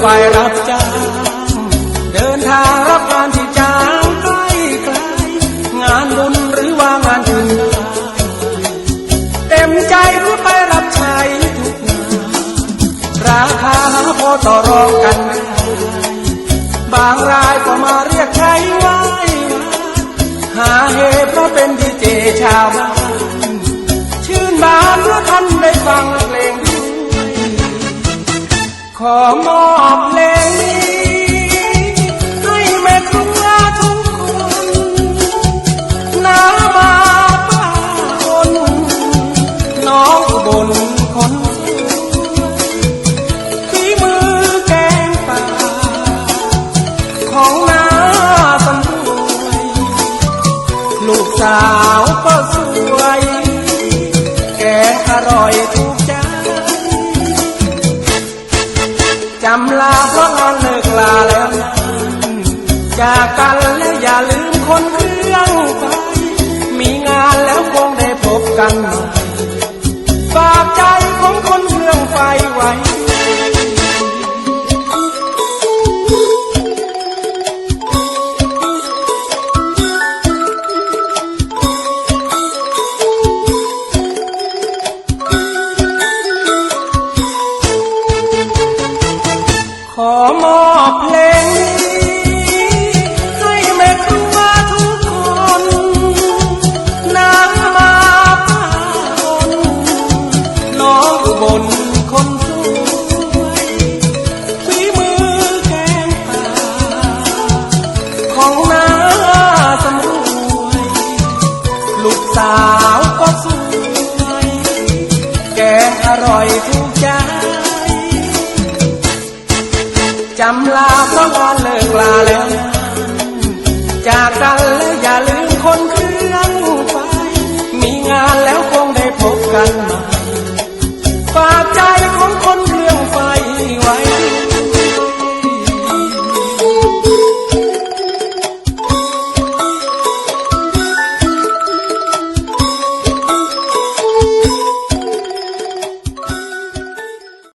ไฟรับจ้างเดินทางรับงานที่จ้างใกล้ไกลงานบุญหรือว่างานอื่นเต็มใจรู้ไปรับใช้ทุกงานราคาพอต่อรองกันได้บางรายก็มาเรียกใช้ไว้หาเหตุเพราะเป็นดีเจชาวบ้านชื่นบานเมื่อท่านได้ฟัง ขอมอบเพลงนี้ให้แม่ครัวทุกคนน้ามาป้าคนน้องอุบลคนสวยฝีมือแกงป่าของน้าสำรวยลูกสาวก็สวย แกงอร่อย ลาเพราะงานเลิกลาแล้วจากกันแล้วอย่าลืมคนคือ มอบเพลงดีให้แม่ครัวทุกคนน้ำมาป้าคนน้องอุบลคนสวยฝีมือแกงป่าของน้าสำรวย ลูกสาวก็สวย แกงอร่อยถู จำลาเพราะงานเลิกลาแล้ว จากกันแล้วอย่า